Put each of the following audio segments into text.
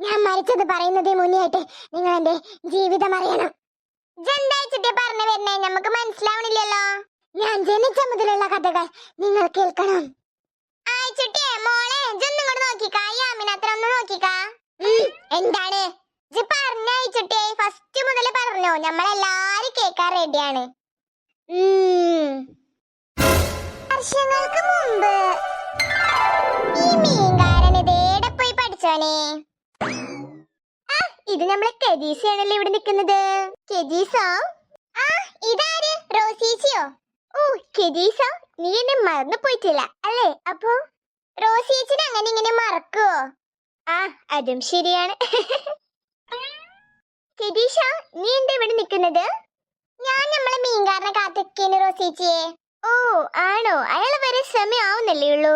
ഞാൻ മരിച്ചത് പറയുന്നതിന് മുന്നേയായിട്ട് നിങ്ങൾ എന്റെ ജീവിതം അറിയണം. ജന്താഴ്ചത്തെ പറഞ്ഞു വരുന്നേ നമുക്ക് മനസ്സിലാവണില്ലല്ലോ? ഞാൻ ജനിച്ച മുതലുള്ള കഥകൾ നിങ്ങൾ കേൾക്കണം. ആയിച്ചുട്ടിയെ മോളെ ജൊന്നും കൂടെ നോക്കിക്കാ. ഈ ഒന്ന് നോക്കിക്കാ. എന്താണ്? ജി പറഞ്ഞയച്ചുട്ടിയെ ഫസ്റ്റ് മുതൽ പറഞ്ഞു. നമ്മളെല്ലാരും കേൾക്കാൻ റെഡിയാണ് വർഷങ്ങൾക്ക് മുമ്പ് ഈ മീൻകാരൻ ഇതേടെ പോയി പഠിച്ചോനെ ഇത് നമ്മളെ കെജീസിയാണല്ലോ ഇവിടെ നിൽക്കുന്നത്. കെജീസോ? ആ ഇതാര്? റോസീച്ചിയോ? ഓ കെജീസ നീ എന്നെ മറന്നു പോയിട്ടില്ല അല്ലേ? അപ്പോ റോസീച്ചിനെ അങ്ങനെ ഇങ്ങനെ മറക്കുവോ? ആ അതും ശരിയാണ്. കെജീഷ നീ എന്താ ഇവിടെ നിൽക്കുന്നത്? ഞാൻ നമ്മളെ മീൻകാരനെ കാത്തിക്കേന് റോസീച്ചിയെ. ഓ ആണോ? അയാൾ വരെ സമയം ആവുന്നല്ലേ ഉള്ളൂ.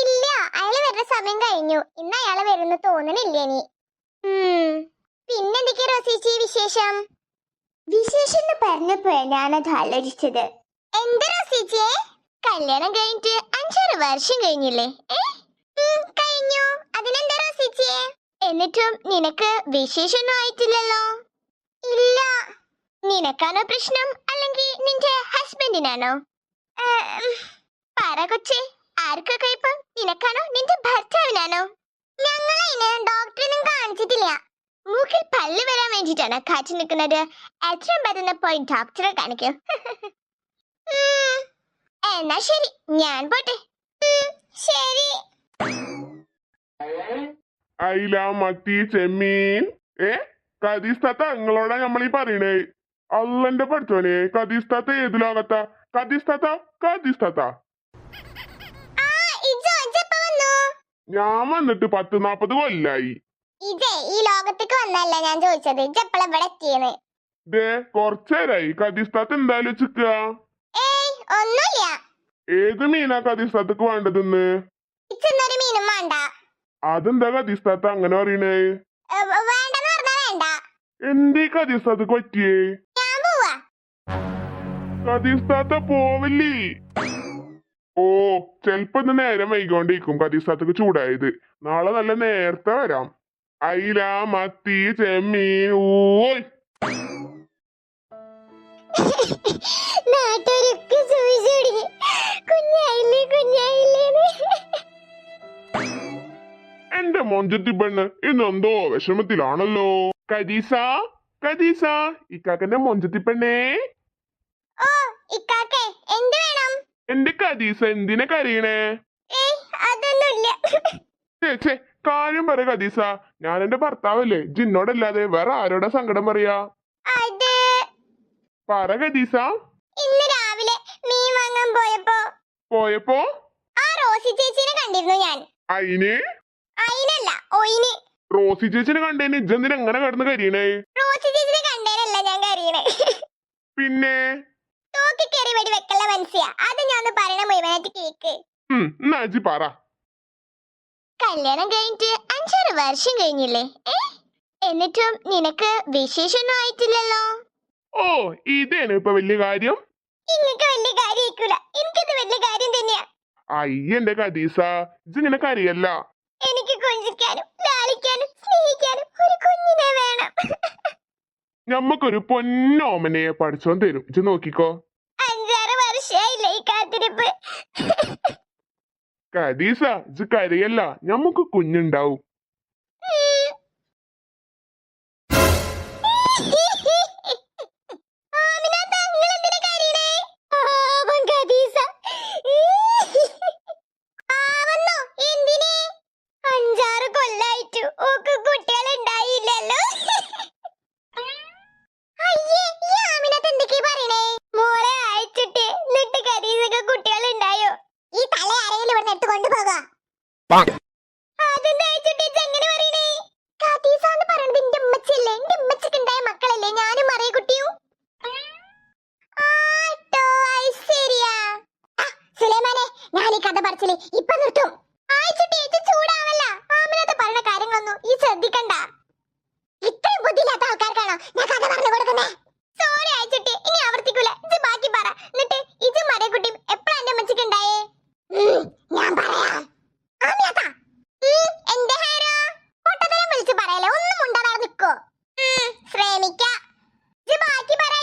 ഇല്ല അയാൾ വരുന്ന സമയം കഴിഞ്ഞു. ഇന്ന് അയാൾ വരുന്ന തോന്നണില്ല ഇനി? പിന്നെന്തൊക്കെ റോസീച്ചി വിശേഷം? വിശേഷം എന്ന് പറഞ്ഞപ്പോഴാ ഞാനത് ആലോചിച്ചത്. എന്താ റോസീച്ചിയെ കല്യാണം കഴിഞ്ഞിട്ട് അഞ്ചാറ് വർഷം കഴിഞ്ഞില്ലേ? കഴിഞ്ഞു. അതിനെന്താ റോസീച്ചിയെ എന്നിട്ടും നിനക്ക് വിശേഷമൊന്നും ആയിട്ടില്ലല്ലോ? ഇല്ല. നിനക്കാണോ പ്രശ്നം? അല്ലെങ്കിൽ നിന്റെ ഹസ്ബൻഡിനാണോ പറ കൊച്ചേ. ആർക്കൊക്കെ ഇപ്പം? നിനക്കാണോ? നിന്റെ ഭർത്താവിനാണോ? ഞങ്ങളതിന് ഡോക്ടറിനും കാണിച്ചിട്ടില്ല. മൂക്കിൽ പല്ല് വരാൻ വേണ്ടിട്ടാണ് കാച്ചു നിൽക്കുന്നത്. എത്രയും പെട്ടെന്ന് പോയി ഡോക്ടറെ കാണിക്കൂ. എന്നാ ശരി. ഞാൻ പോട്ടെ. ശരി. അയില മത്തി ചെമ്മീൻ. ഏ? കദീസ്താത്ത നിങ്ങളോടാ നമ്മളീ പറയണേ. അള്ളന്റെ പഠിച്ചോനെ കദീസ്താത്ത ഏത് ലോകത്താ കദീസ്താത്ത. ഞാൻ വന്നിട്ട് പത്ത് നാപ്പത് കൊല്ലായി. ഇതേ ഈ ലോകത്തേക്ക് വന്നല്ല ഞാൻ ചോദിച്ചത്. ഇജപ്പള ഇവിടെ എത്തിയെന്ന്? ദേ കൊറച്ചേരായി. കദീസ്താത്ത എന്തായാലും വെച്ചിക്ക ഏയ് ഒന്നുമില്ല ഏത് മീനാ കദീസ്താത്തക്ക് വേണ്ടതെന്ന് ഇച്ചൊന്നൊരു മീനും വേണ്ട. അതെന്താ കദീസ്താത്ത അങ്ങനെ പറയണേ? ഏ, വ- വേണ്ടെന്ന് പറഞ്ഞാ വേണ്ട. എന്തീ കദീസ്താത്തക്ക് പറ്റിയേ? ഞാൻ പോവാ. പോവില്ലേ? ഓ ചെലപ്പോ ഇന്ന് നേരം വൈകോണ്ടിരിക്കും കദീസ്താത്തക്ക് ചൂടായത്. നാളെ നല്ല നേരത്തെ വരാം. അയില മത്തി ചെമ്മീൻ ഓയ് നാട്ടുകാരൊക്കെ ചോദിച്ചു തുടങ്ങി കുഞ്ഞായില്ലേ കുഞ്ഞായില്ലേന്ന് എന്റെ മൊഞ്ചത്തി പെണ്ണ് ഇന്നെന്തോ വിഷമത്തിലാണല്ലോ. കദീസ കദീസ ഇക്കാക്കന്റെ മൊഞ്ചത്തി പെണ്ണേ ഓ ഇക്കാക്കെ എന്ത് വേണം എന്റെ കദീസ എന്തിനെ കരയണേ? അതൊന്നുമില്ല ഛേ കാര്യം പറ കദീസ ഞാൻ എന്റെ ഭർത്താവല്ലേ? ജിന്നോടല്ലാതെ വേറെ ആരോടാ സങ്കടം പറയാ? പറ കദീസ ഇന്ന് രാവിലെ മീൻ വാങ്ങാൻ പോയപ്പോ പോയപ്പോ? ആ റോസി ചേച്ചിനെ കണ്ടിരുന്നു ഞാൻ. അയിന്? അയിനല്ല ഒയിന്. റോസി ചേച്ചിനെ കണ്ടേന് ഇജ്ജെന്തിന് എങ്ങനെ കിടന്ന് കരിയണേ? റോസി ചേച്ചിനെ കണ്ടേനല്ല ഞാൻ കരീണേ പിന്നെ? തോക്കി കയറി വെടി വെക്കല്ല മനസ്സിയ അത് ഞാൻ പറയണ മുഴുവനായിട്ട് കേക്ക്. ഉം എന്നാ അജി പറ. കല്യാണം കഴിഞ്ഞിട്ട് അഞ്ചാറ് വർഷം കഴിഞ്ഞില്ലേ? എന്നിട്ടും നിനക്ക് വിശേഷമൊന്നും ആയിട്ടില്ലല്ലോ? ഓ ഇതാണ് ഇപ്പൊ വലിയ കാര്യം? ഇങ്ങക്ക് വലിയ കാര്യമായിക്കൂല എനിക്കത് വലിയ കാര്യം തന്നെയാ. അയ്യന്റെ കദീസ ഇജ്ജിങ്ങനെ കരയല്ല എനിക്ക് കൊഞ്ചിക്കാനും ലാളിക്കാനും സ്നേഹിക്കാനും ഒരു കുഞ്ഞിനെ വേണം. ഞമ്മക്കൊരു പൊന്നോമനയെ പഠിച്ചോൻ തരും. ഇത് നോക്കിക്കോ. വർഷമായില്ലേ ഈ കാത്തിരിപ്പ്. കദീസ ഇജ്ജ് കരയല്ല. ഞമ്മക്ക് കുഞ്ഞുണ്ടാവും. ആ, സുലൈമാനെ ഞാൻ ഈ കഥ പറച്ചിൽ ഇപ്പൊ നിർത്തും. Goodbye, goodbye.